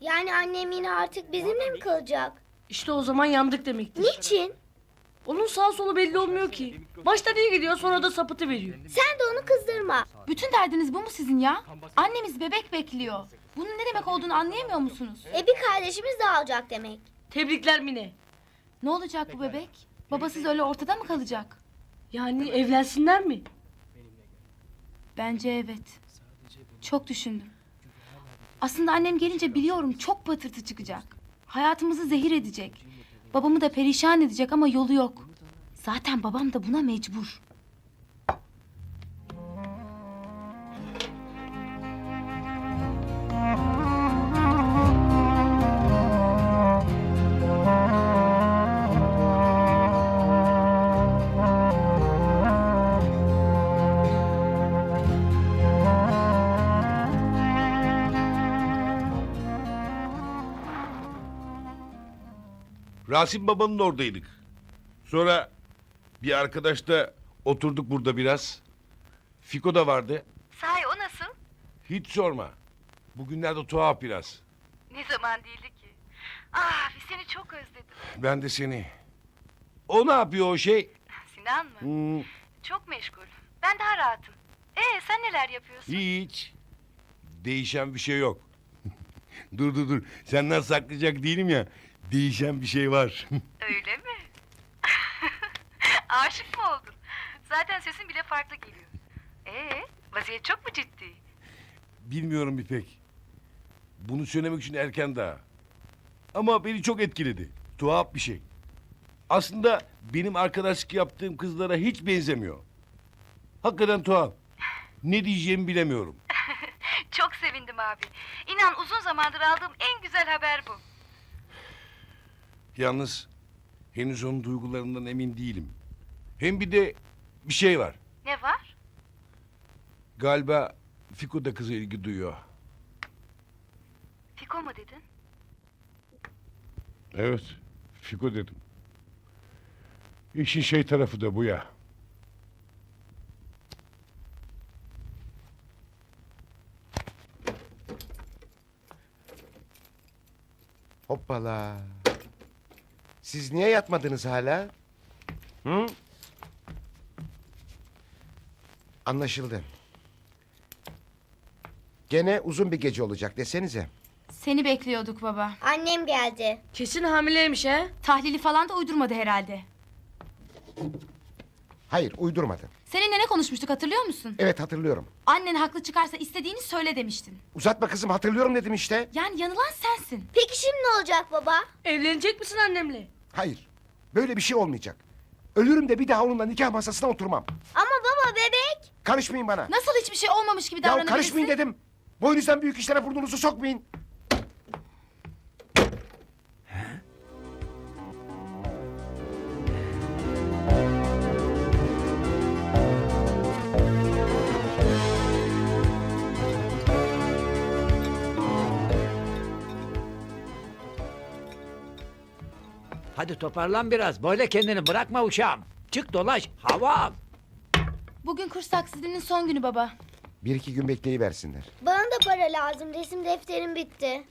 Yani annem yine artık bizimle mi kalacak? İşte o zaman yandık demektir. Niçin? Onun sağ solu belli olmuyor ki. Başta iyi gidiyor sonra da sapıtı veriyor. Sen de onu kızdırma. Bütün derdiniz bu mu sizin ya? Annemiz bebek bekliyor. Bunun ne demek olduğunu anlayamıyor musunuz? E bir kardeşimiz daha olacak demek. Tebrikler Mine. Ne olacak bu bebek? Babasız öyle ortada mı kalacak? Yani evlensinler mi? Bence evet. Çok düşündüm. Aslında annem gelince biliyorum çok patırtı çıkacak. Hayatımızı zehir edecek. Babamı da perişan edecek ama yolu yok. Zaten babam da buna mecbur. Rasim babanın oradaydık. Sonra bir arkadaşla oturduk burada biraz. Fiko da vardı. Sahi o nasıl? Hiç sorma. Bugünlerde tuhaf biraz. Ne zaman değildi ki? Ah seni çok özledim. Ben de seni. O ne yapıyor o şey? Sinan mı? Hmm, Çok meşgul. Ben daha rahatım. Ee sen neler yapıyorsun? hiç. Değişen bir şey yok. dur dur dur. Senden saklayacak değilim ya. Değişen bir şey var. Öyle mi? Aşık mı oldun? Zaten sesin bile farklı geliyor. Ee vaziyet çok mu ciddi? Bilmiyorum İpek. Bunu söylemek için erken daha. Ama beni çok etkiledi. Tuhaf bir şey. Aslında benim arkadaşlık yaptığım kızlara hiç benzemiyor. Hakikaten tuhaf. Ne diyeceğimi bilemiyorum. Çok sevindim abi. İnan uzun zamandır aldığım en güzel haber bu. Yalnız henüz onun duygularından emin değilim. Hem bir de bir şey var. Ne var? Galiba Fiko da kıza ilgi duyuyor. Fiko mu dedin? Evet, Fiko dedim. İşin şey tarafı da bu ya. Hoppala. Siz niye yatmadınız hala? Hı? Anlaşıldı. Gene uzun bir gece olacak desenize. Seni bekliyorduk baba. Annem geldi. Kesin hamileymiş he. Tahlili falan da uydurmadı herhalde. Hayır uydurmadı. Seninle ne konuşmuştuk hatırlıyor musun? Evet hatırlıyorum. Annen haklı çıkarsa istediğini söyle demiştin. Uzatma kızım hatırlıyorum dedim işte. Yani yanılan sensin. Peki şimdi ne olacak baba? Evlenecek misin annemle? Hayır. Böyle bir şey olmayacak. Ölürüm de bir daha onunla nikah masasına oturmam. Ama baba bebek. Karışmayın bana. Nasıl hiçbir şey olmamış gibi Ya davranabilirsin? karışmayın dedim. Boynuzdan büyük işlere burnunuzu sokmayın. Hadi toparlan biraz. Böyle kendini bırakma uşağım. Çık dolaş. Hava al. Bugün kurs taksidinin son günü baba. Bir iki gün bekleyiversinler. Bana da para lazım. Resim defterim bitti.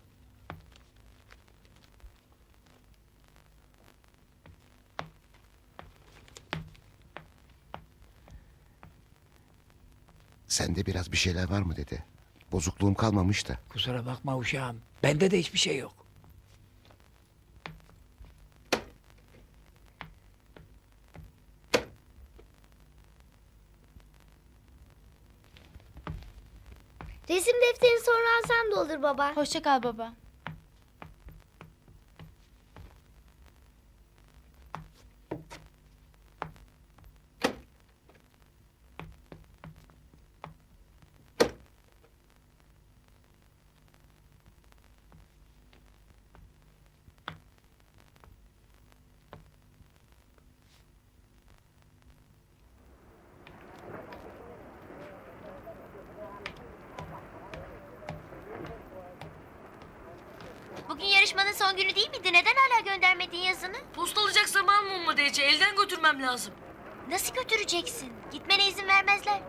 Sende biraz bir şeyler var mı dedi. Bozukluğum kalmamış da. Kusura bakma uşağım. Bende de hiçbir şey yok. Resim defterini sonra alsam da olur baba. Hoşça kal baba. Bugün yarışmanın son günü değil miydi? Neden hala göndermedin yazını? Postalayacak zaman mı olmadı Ece? Elden götürmem lazım. Nasıl götüreceksin? Gitmene izin vermezler.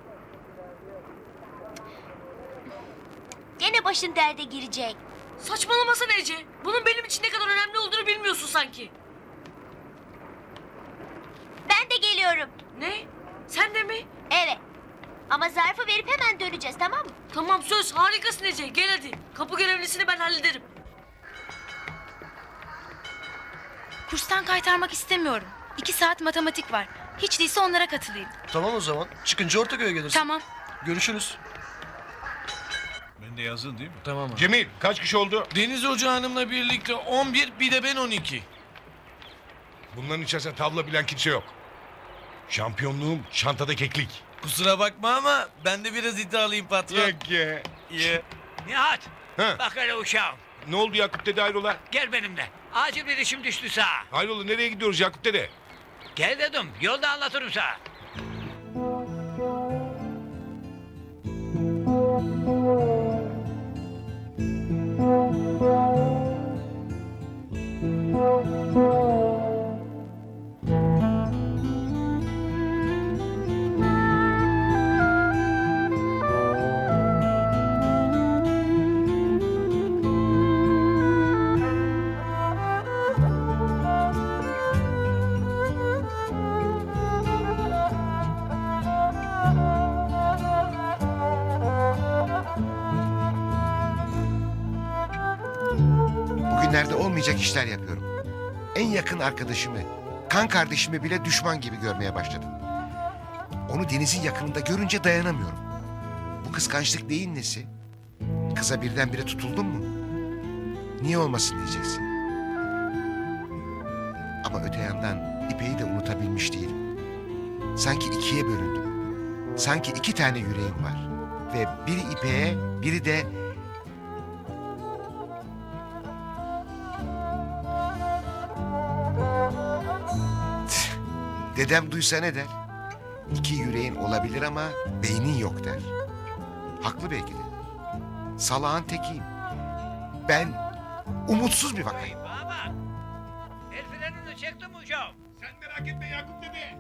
Gene başın derde girecek. Saçmalamasana Ece. Bunun benim için ne kadar önemli olduğunu bilmiyorsun sanki. Ben de geliyorum. Ne? Sen de mi? Evet. Ama zarfı verip hemen döneceğiz tamam mı? Tamam söz harikasın Ece. Gel hadi. Kapı görevlisini ben hallederim. Kurstan kaytarmak istemiyorum. İki saat matematik var. Hiç değilse onlara katılayım. Tamam o zaman. Çıkınca Ortaköy'e gelirsin. Tamam. Görüşürüz. Ben de yazdın değil mi? Tamam abi. Cemil kaç kişi oldu? Deniz Hoca Hanım'la birlikte 11 bir de ben 12. Bunların içerisinde tavla bilen kimse yok. Şampiyonluğum çantada keklik. Kusura bakma ama ben de biraz iddialıyım patron. Yok ya. Ye. Nihat. Ha, Bak hele uşağım. Ne oldu Yakup dede hayrola? Gel benimle. Acil bir işim düştü sağa. Hayrola nereye gidiyoruz Yakup dede? Gel dedim. Yolda anlatırım sana. Olmayacak işler yapıyorum. En yakın arkadaşımı, kan kardeşimi bile düşman gibi görmeye başladım. Onu denizin yakınında görünce dayanamıyorum. Bu kıskançlık neyin nesi? Kıza birdenbire tutuldun mu? Niye olmasın diyeceksin. Ama öte yandan İpek'i de unutabilmiş değilim. Sanki ikiye bölündüm. Sanki iki tane yüreğim var. Ve biri İpek'e, biri de Dedem duysa ne der? İki yüreğin olabilir ama beynin yok der. Haklı belki de. Salağın tekiyim. Ben umutsuz bir vakayım. Bana bak. El frenini çektim uşağım. Sen merak etme Yakup dede.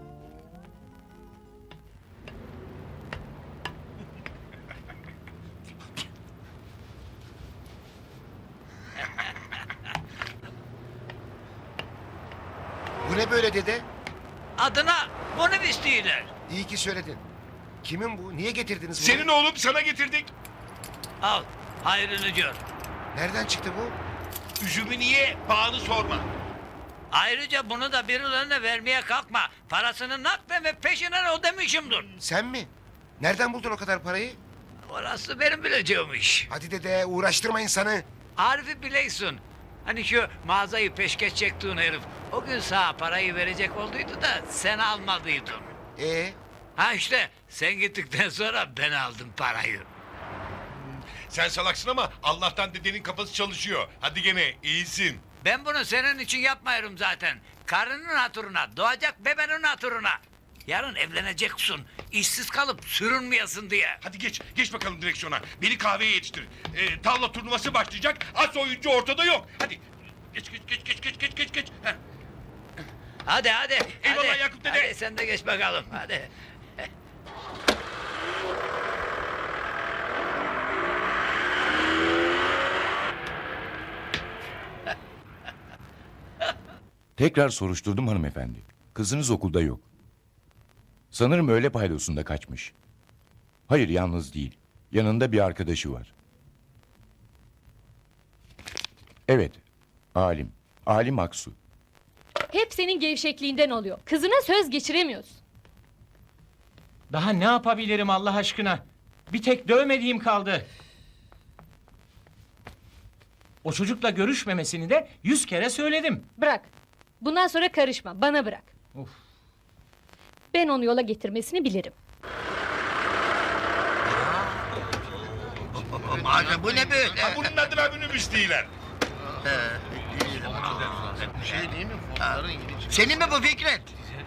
Bu ne böyle dede? Adına bunu istiyorlar. İyi ki söyledin. Kimin bu? Niye getirdiniz bunu? Senin oğlum sana getirdik. Al. Hayrını gör. Nereden çıktı bu? Üzümü niye? Pahalı sorma. Ayrıca bunu da birilerine vermeye kalkma. Parasını naklen ve peşinden ödemişimdir. Sen mi? Nereden buldun o kadar parayı? Orası benim bileceğim iş. Hadi dede uğraştırma insanı. Arif'i bileysin. Hani şu mağazayı peşkeş çektiğin herif. O gün sana parayı verecek olduydu da sen almadıydın. Ee, Ha işte sen gittikten sonra ben aldım parayı. Sen salaksın ama Allah'tan dedenin kafası çalışıyor. Hadi gene iyisin. Ben bunu senin için yapmıyorum zaten. Karının hatırına, doğacak bebenin hatırına. Yarın evleneceksin. İşsiz kalıp sürünmeyesin diye. Hadi geç, geç bakalım direksiyona. Beni kahveye yetiştir. Ee, tavla turnuvası başlayacak. As oyuncu ortada yok. Hadi. Geç, geç, geç, geç, geç, geç, geç, geç. Heh. Hadi hadi. Eyvallah hadi. Yakup dede. Hadi sen de geç bakalım hadi. Tekrar soruşturdum hanımefendi. Kızınız okulda yok. Sanırım öğle paydosunda kaçmış. Hayır yalnız değil. Yanında bir arkadaşı var. Evet. Alim. Alim Aksu. Hep senin gevşekliğinden oluyor. Kızına söz geçiremiyorsun. Daha ne yapabilirim Allah aşkına? Bir tek dövmediğim kaldı. O çocukla görüşmemesini de yüz kere söyledim. Bırak. Bundan sonra karışma. Bana bırak. Of. Ben onu yola getirmesini bilirim. Madem bu ne böyle? Ha, bunun adına minibüs değiller. Senin mi bu Fikret?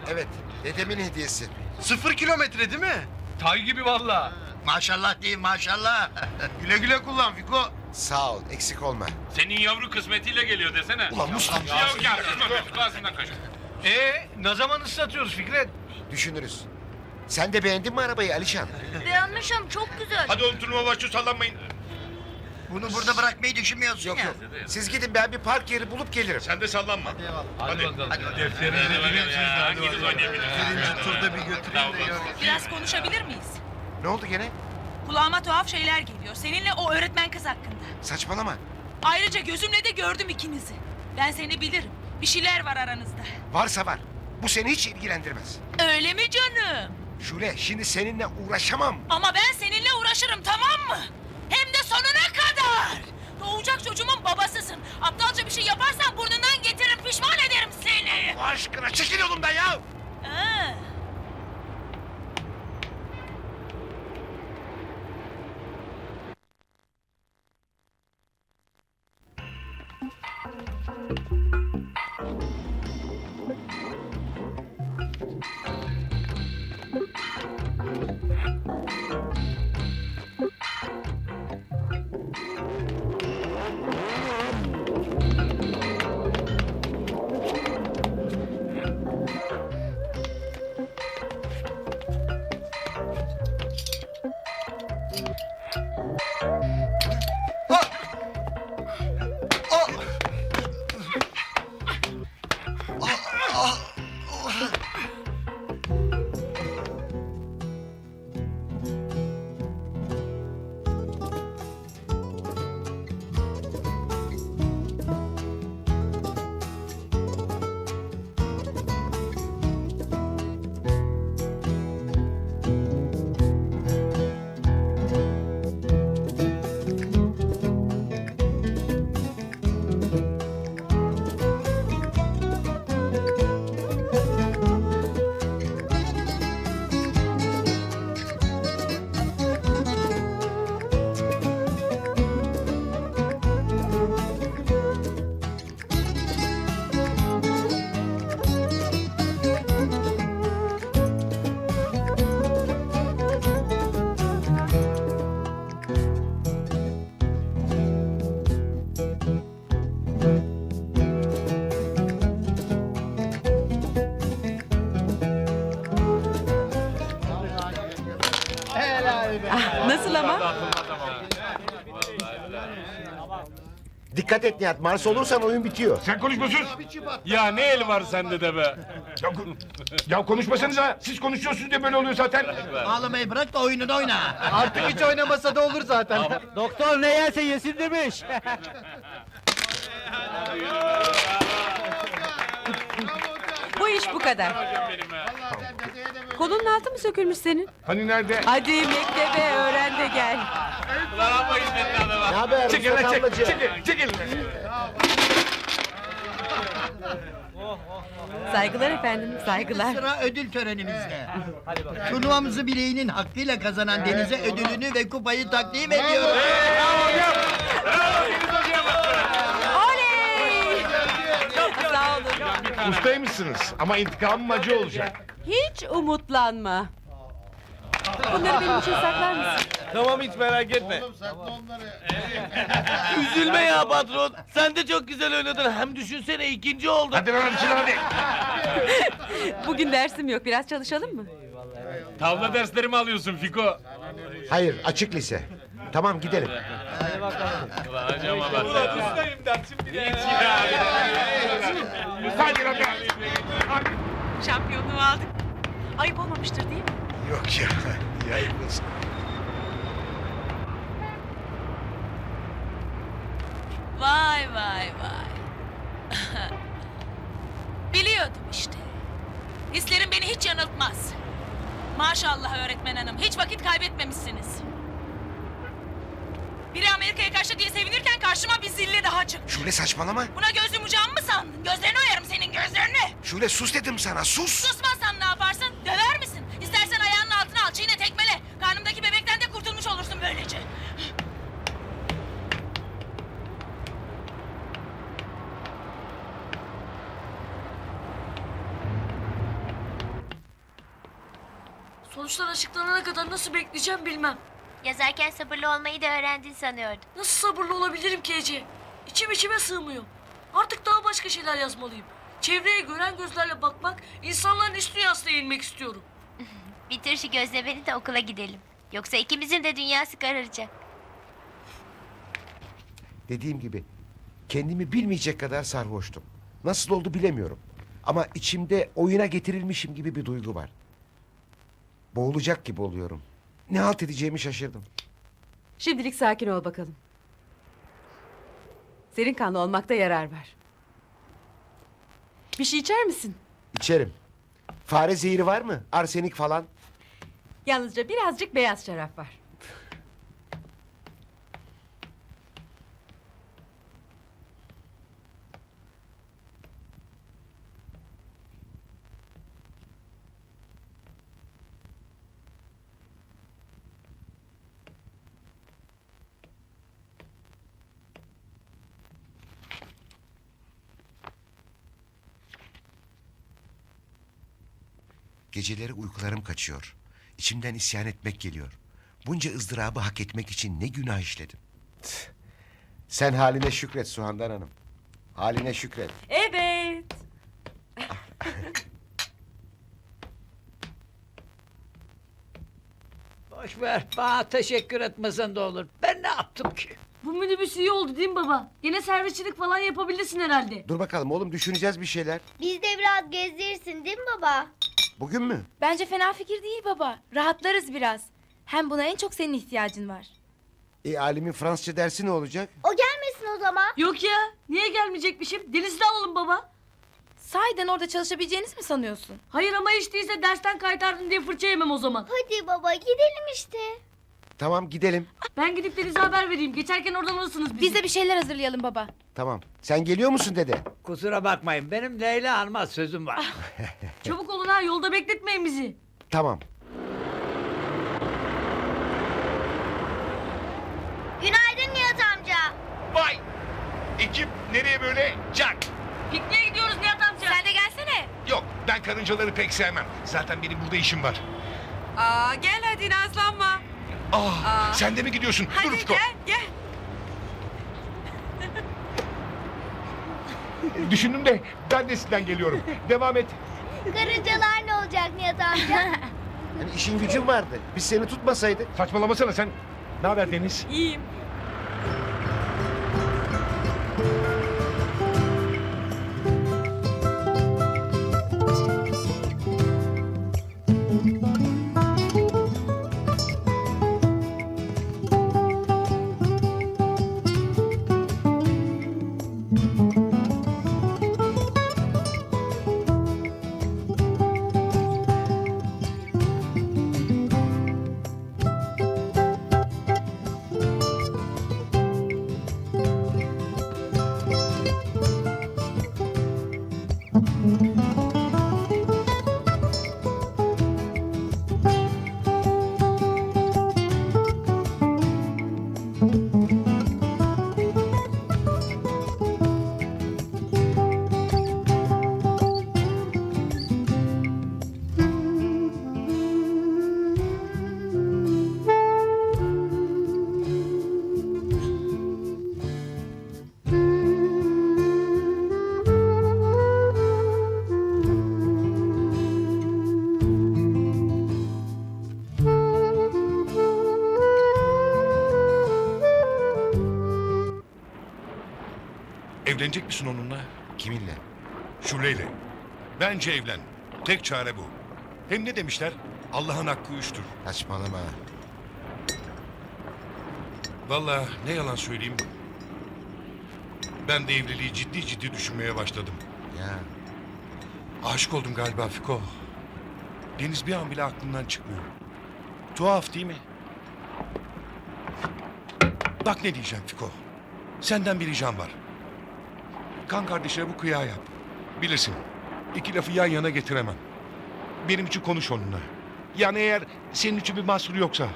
evet dedemin hediyesi. Sıfır kilometre değil mi? Tay gibi valla. Maşallah değil maşallah. güle güle kullan Fiko. Sağ ol eksik olma. Senin yavru kısmetiyle geliyor desene. Ulan Mustafa. Ya ya kızma Mesut ağzından kaçın. Ee, ne zaman ıslatıyoruz Fikret? Düşünürüz. Sen de beğendin mi arabayı Alişan? Beğenmişim çok güzel. Hadi oğlum turnuva başlıyor sallanmayın. Bunu burada bırakmayı düşünmüyorsun Yok ya. yok. Siz gidin ben bir park yeri bulup gelirim. Sen de sallanma. Hadi. Hadi. Defterinizi bilirsiniz. Gidin oynayabilirsiniz. Birinci turda bir götüreyim de gör. Biraz konuşabilir miyiz? Ne oldu gene? Kulağıma tuhaf şeyler geliyor. Seninle o öğretmen kız hakkında. Saçmalama. Ayrıca gözümle de gördüm ikinizi. Ben seni bilirim. Bir şeyler var aranızda. Varsa var. Bu seni hiç ilgilendirmez. Öyle mi canım? Şule şimdi seninle uğraşamam. Ama ben seninle uğraşırım tamam mı? Hem de sonuna kadar. Doğacak çocuğumun babasısın. Aptalca bir şey yaparsan burnundan getiririm pişman ederim seni. Allah aşkına çekil yolumdan ya. Dikkat et Nihat. Mars olursan oyun bitiyor. Sen konuşmasın. Ya ne el var sende de be. Ya, ya konuşmasanıza. Siz konuşuyorsunuz diye böyle oluyor zaten. Ağlamayı bırak da oyununu oyna. Artık hiç oynamasa da olur zaten. Doktor ne yerse yesin demiş. Bu iş bu kadar. Kolunun altı mı sökülmüş senin? Hani nerede? Hadi mektebe öğren de gel. Ne haber? Çekil lan çek. Çekil. Çekil. Saygılar efendim, saygılar. Sıra ödül törenimizde. Turnuvamızı bileğinin hakkıyla kazanan Deniz'e ödülünü ve kupayı takdim ediyoruz. Oley! Sağ olun. Ustaymışsınız ama intikamım acı olacak. Hiç umutlanma. Bunları benim için saklar mısın? Tamam hiç merak etme. Üzülme ya patron. Sen de çok güzel oynadın. Hem düşünsene ikinci oldun. Hadi lan hadi hadi. Bugün dersim yok, biraz çalışalım mı? Tavla dersleri mi alıyorsun Fiko? Hayır açık lise. Tamam gidelim. Ulan acaba bak. Ulan ustayım dersin bir de. Hadi lan. Şampiyonluğu aldık. Ayıp olmamıştır değil mi? Yok ya. Yayınlasın. Vay vay vay. Biliyordum işte. Hislerim beni hiç yanıltmaz. Maşallah öğretmen hanım. Hiç vakit kaybetmemişsiniz. Biri Amerika'ya kaçtı diye sevinirken karşıma bir zilli daha çıktı. Şule saçmalama. Buna göz yumacağımı mı sandın? Gözlerini oyarım senin gözlerini. Şule sus dedim sana sus. Susmazsan ne yaparsın? Döver misin? İstersen ayağının altına al, çiğne tekmele. Karnımdaki bebekten de kurtulmuş olursun böylece. Sonuçlar açıklanana kadar nasıl bekleyeceğim bilmem. Yazarken sabırlı olmayı da öğrendin sanıyordum. Nasıl sabırlı olabilirim ki Ece? İçim içime sığmıyor. Artık daha başka şeyler yazmalıyım. Çevreye gören gözlerle bakmak, insanların iç dünyasına inmek istiyorum. Bitir şu gözlemeni de okula gidelim. Yoksa ikimizin de dünyası kararacak. Dediğim gibi kendimi bilmeyecek kadar sarhoştum. Nasıl oldu bilemiyorum. Ama içimde oyuna getirilmişim gibi bir duygu var. Boğulacak gibi oluyorum. Ne halt edeceğimi şaşırdım. Şimdilik sakin ol bakalım. Serin kanlı olmakta yarar var. Bir şey içer misin? İçerim. Fare zehri var mı? Arsenik falan. Yalnızca birazcık beyaz şarap var. Geceleri uykularım kaçıyor. İçimden isyan etmek geliyor. Bunca ızdırabı hak etmek için ne günah işledim. Sen haline şükret Suhandan Hanım. Haline şükret. Evet. Boş ver. Bana teşekkür etmesen de olur. Ben ne yaptım ki? Bu minibüs iyi oldu değil mi baba? Yine servisçilik falan yapabilirsin herhalde. Dur bakalım oğlum düşüneceğiz bir şeyler. Biz de biraz gezdirirsin değil mi baba? Bugün mü? Bence fena fikir değil baba. Rahatlarız biraz. Hem buna en çok senin ihtiyacın var. E Alim'in Fransızca dersi ne olacak? O gelmesin o zaman. Yok ya. Niye gelmeyecekmişim? Denizli alalım baba. Sahiden orada çalışabileceğiniz mi sanıyorsun? Hayır ama hiç değilse dersten kaytardın diye fırça yemem o zaman. Hadi baba gidelim işte. Tamam gidelim. Ben gidip Deniz'e haber vereyim. Geçerken oradan alırsınız bizi. Biz de bir şeyler hazırlayalım baba. Tamam. Sen geliyor musun dede? Kusura bakmayın. Benim Leyla Hanım'a sözüm var. Çabuk olun ha yolda bekletmeyin bizi. Tamam. Günaydın Nihat amca. Vay! Ekip nereye böyle? Çak! Pikniğe gidiyoruz Nihat amca. Sen de gelsene. Yok ben karıncaları pek sevmem. Zaten benim burada işim var. Aa, gel hadi nazlanma. Ah, sen de mi gidiyorsun? Dur Fiko. gel. Düşündüm de ben de sizden geliyorum. Devam et. Karıncalar ne olacak Nihat amca? Hani işin gücün vardı. Biz seni tutmasaydık. Saçmalamasana sen. Ne haber Deniz? İyiyim. Evlenecek misin onunla? Kiminle? Şule'yle. Bence evlen. Tek çare bu. Hem ne demişler? Allah'ın hakkı üçtür. Saçmalama. Vallahi ne yalan söyleyeyim. Ben de evliliği ciddi ciddi düşünmeye başladım. Ya Aşık oldum galiba Fiko. Deniz bir an bile aklımdan çıkmıyor. Tuhaf değil mi? Bak ne diyeceğim Fiko. Senden bir ricam var. Kan kardeşine bu kıyağı yap. Bilirsin. iki lafı yan yana getiremem. Benim için konuş onunla. Yani eğer senin için bir mahsur yoksa.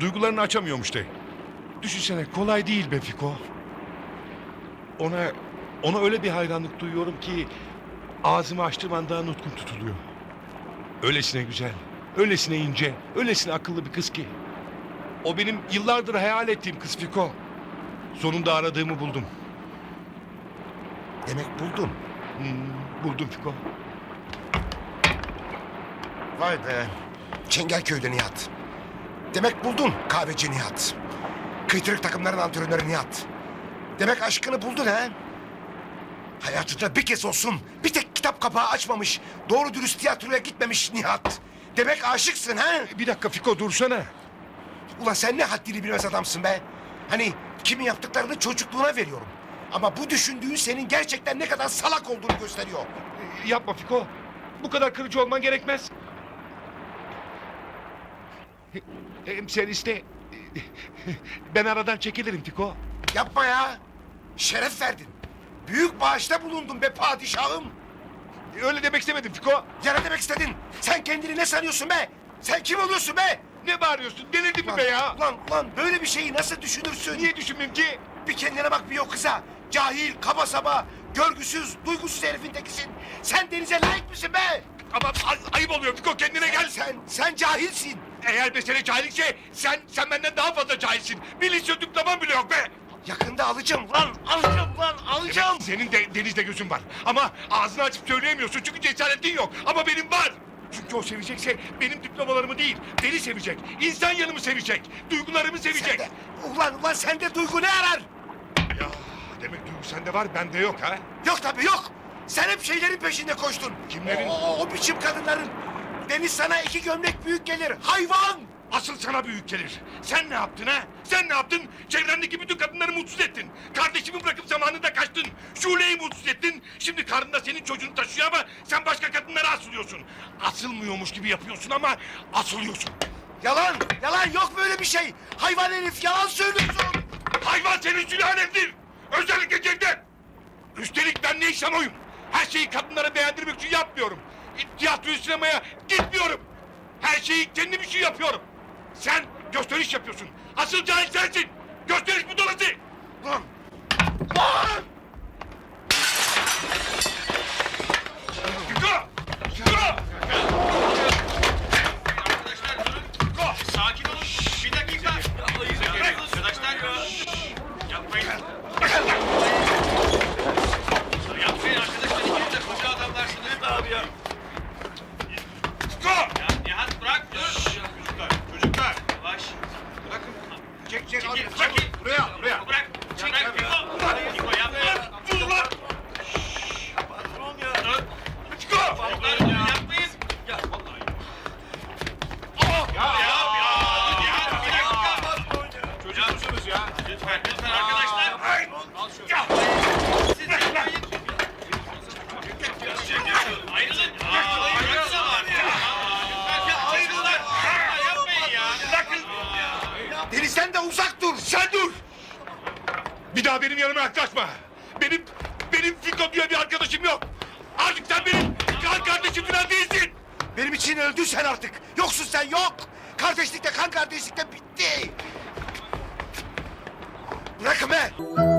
Duygularını açamıyormuş de. Düşünsene kolay değil be Fiko. Ona ona öyle bir hayranlık duyuyorum ki ağzımı açtığım anda nutkum tutuluyor. Öylesine güzel, öylesine ince, öylesine akıllı bir kız ki. O benim yıllardır hayal ettiğim kız Fiko. Sonunda aradığımı buldum. Demek buldun. Hmm, buldum Fiko. Vay be. Çengelköy'de Nihat. Demek buldun kahveci Nihat. Kıytırık takımların antrenörü Nihat. Demek aşkını buldun ha? Hayatında bir kez olsun bir tek kitap kapağı açmamış, doğru dürüst tiyatroya gitmemiş Nihat. Demek aşıksın ha? Bir dakika Fiko dursana. Ulan sen ne haddini bilmez adamsın be. Hani kimin yaptıklarını çocukluğuna veriyorum. Ama bu düşündüğün senin gerçekten ne kadar salak olduğunu gösteriyor. Yapma Fiko. Bu kadar kırıcı olman gerekmez. Hem sen iste. Ben aradan çekilirim Fiko. Yapma ya. Şeref verdin. Büyük bağışta bulundun be padişahım. Öyle demek istemedim Fiko. Ya ne demek istedin? Sen kendini ne sanıyorsun be? Sen kim oluyorsun be? Ne bağırıyorsun? Delirdin mi be ya? Ulan, ulan böyle bir şeyi nasıl düşünürsün? Niye düşünmeyeyim ki? Bir kendine bak bir o kıza. Cahil, kaba saba, görgüsüz, duygusuz herifin tekisin. Sen denize layık mısın be? Ama ay- ayıp oluyor Fiko kendine Sen, gel. sen, sen cahilsin. Eğer mesele cahillikse sen sen benden daha fazla cahilsin. Bir lise diploman bile yok be. Yakında alacağım lan, alacağım lan, alacağım. Senin de denizde gözün var. Ama ağzını açıp söyleyemiyorsun çünkü cesaretin yok. Ama benim var. Çünkü o sevecekse benim diplomalarımı değil, beni sevecek. İnsan yanımı sevecek. Duygularımı sevecek. Sende, ulan ulan sende duygu ne arar? Ya demek duygu sende var, bende yok ha? Yok tabii yok. Sen hep şeylerin peşinde koştun. Kimlerin? O, o, o biçim kadınların. Deniz sana iki gömlek büyük gelir. Hayvan! Asıl sana büyük gelir. Sen ne yaptın ha? Sen ne yaptın? Çevrendeki bütün kadınları mutsuz ettin. Kardeşimi bırakıp zamanında kaçtın. Şule'yi mutsuz ettin. Şimdi karnında senin çocuğunu taşıyor ama sen başka kadınlara asılıyorsun. Asılmıyormuş gibi yapıyorsun ama asılıyorsun. Yalan, yalan yok böyle bir şey. Hayvan herif yalan söylüyorsun. Hayvan senin sülalendir. Özellikle Cevdet. Üstelik ben ne işlem oyum. Her şeyi kadınlara beğendirmek için yapmıyorum. Tiyatroya, sinemaya gitmiyorum. Her şeyi kendim için yapıyorum. Sen gösteriş yapıyorsun. Asıl cahil sensin. Gösteriş budalası. Lan Fiko! Sen dur! Bir daha benim yanıma yaklaşma. Benim, benim Fiko diye bir arkadaşım yok. Artık sen benim kan kardeşim falan değilsin. Benim için öldün sen artık. Yoksun sen yok. Kardeşlikte kan kardeşlikte bitti. Bırakın be.